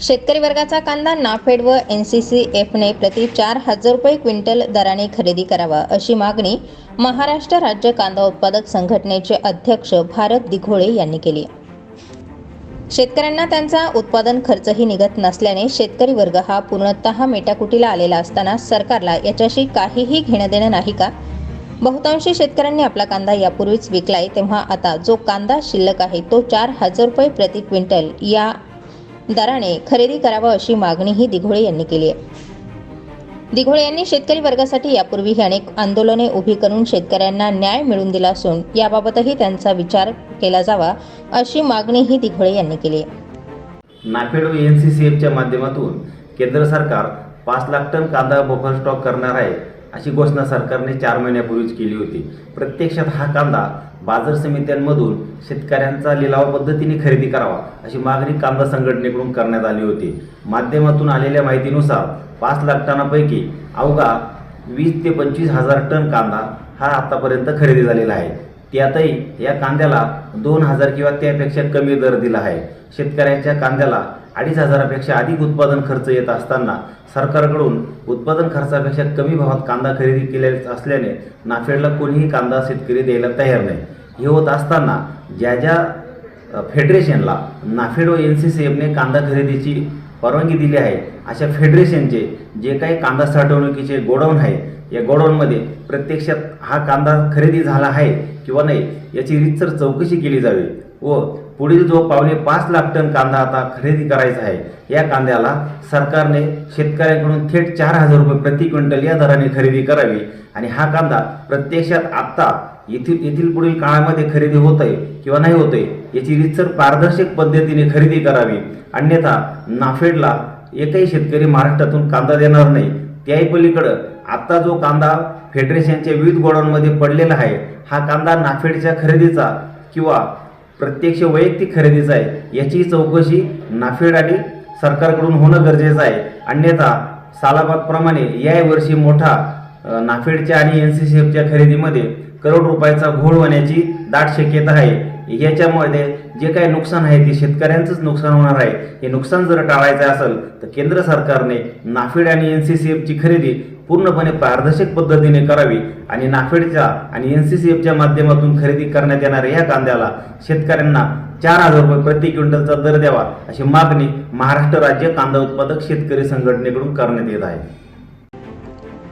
शेतकरी वर्गाचा कांदा नाफेड व एन सी सी एफने प्रति चार हजार रुपये क्विंटल दराने खरेदी करावा अशी मागणी महाराष्ट्र राज्य कांदा उत्पादक संघटनेचे अध्यक्ष भारत दिघोळे यांनी केली. शेतकऱ्यांना त्यांचा उत्पादन खर्चही निघत नसल्याने शेतकरी वर्ग हा पूर्णतः मेटाकुटीला आलेला असताना सरकारला याच्याशी काहीही घेणं देणं नाही का? बहुतांशी शेतकऱ्यांनी आपला कांदा यापूर्वीच विकलाय तेव्हा आता जो कांदा शिल्लक आहे तो चार हजार रुपये प्रति क्विंटल या दराने खरेदी करावं अशी मागणीही दिघोळे यांनी केली आहे. दिघोळे यांनी शेतकरी वर्गासाठी यापूर्वीही अनेक आंदोलने उभी करून शेतकऱ्यांना न्याय मिळवून दिला असून याबाबतही त्यांचा विचार केला जावा अशी मागणीही दिघोळे यांनी केली आहे. नाफेड एन सी सी एफच्या माध्यमातून केंद्र सरकार पाच लाख टन कांदा बफर स्टॉक करणार आहे. अशी घोषणा सरकारने चार महिन्यापूर्वीच केली होती. प्रत्यक्षात हा कांदा बाजार समित्यांमधून शेतकऱ्यांचा लिलाव पद्धतीने खरेदी करावा अशी मागणी कांदा संघटनेकडून करण्यात आली होती. माध्यमातून आलेल्या माहितीनुसार पाच लाख टनापैकी अवघा वीस ते पंचवीस हजार टन कांदा हा आतापर्यंत खरेदी झालेला आहे. त्यातही या कांद्याला दोन हजार किंवा त्यापेक्षा कमी दर दिला आहे. शेतकऱ्यांच्या कांद्याला अडीच हजारापेक्षा अधिक उत्पादन खर्च येत असताना सरकारकडून उत्पादन खर्चापेक्षा कमी भावात कांदा खरेदी केलेला असल्याने नाफेडला कोणीही कांदा शेतकरी द्यायला तयार नाही. हे होत असताना ज्या ज्या फेडरेशनला नाफेड व एन सी सी एफने कांदा खरेदीची परवानगी दिली आहे. अशा फेडरेशनचे जे काही कांदा साठवणुकीचे गोडाऊन आहे या गोडाऊनमध्ये प्रत्यक्षात हा कांदा खरेदी झाला आहे किंवा नाही याची रीतसर चौकशी केली जावी व पुढील जो पावणे पाच लाख टन कांदा आता खरेदी करायचा आहे या कांद्याला सरकारने शेतकऱ्यांकडून थेट चार हजार रुपये प्रति क्विंटल या दराने खरेदी करावी आणि हा कांदा प्रत्यक्षात आत्ता येथील येथील पुढील काळामध्ये खरेदी होत आहे किंवा नाही होत आहे याची रितसर पारदर्शक पद्धतीने खरेदी करावी. अन्यथा नाफेडला एकही शेतकरी महाराष्ट्रातून कांदा देणार नाही. त्याही पलीकडं आत्ता जो कांदा फेडरेशनच्या विविध गोडाऊनमध्ये पडलेला आहे हा कांदा नाफेडच्या खरेदीचा किंवा प्रत्यक्ष वैयक्तिक खरेदीचा आहे याची चौकशी नाफेड आणि सरकारकडून होणं गरजेचं आहे. अन्यथा सालाबादप्रमाणे याही वर्षी मोठा नाफेडच्या आणि एन सी सी एफच्या खरेदीमध्ये करोड रुपयाचा घोळ होण्याची दाट शक्यता आहे. याच्यामध्ये जे काही नुकसान आहे ते शेतकऱ्यांचंच नुकसान होणार आहे. हे नुकसान जर टाळायचं असेल तर केंद्र सरकारने नाफेड आणि एन सी सी एफची खरेदी पूर्णपणे पारदर्शक पद्धतीने करावी आणि नाफेडच्या आणि एन सी सी एफच्या माध्यमातून खरेदी करण्यात येणाऱ्या या कांद्याला शेतकऱ्यांना चार हजार रुपये प्रति क्विंटलचा दर द्यावा अशी मागणी महाराष्ट्र राज्य कांदा उत्पादक शेतकरी संघटनेकडून करण्यात येत आहे.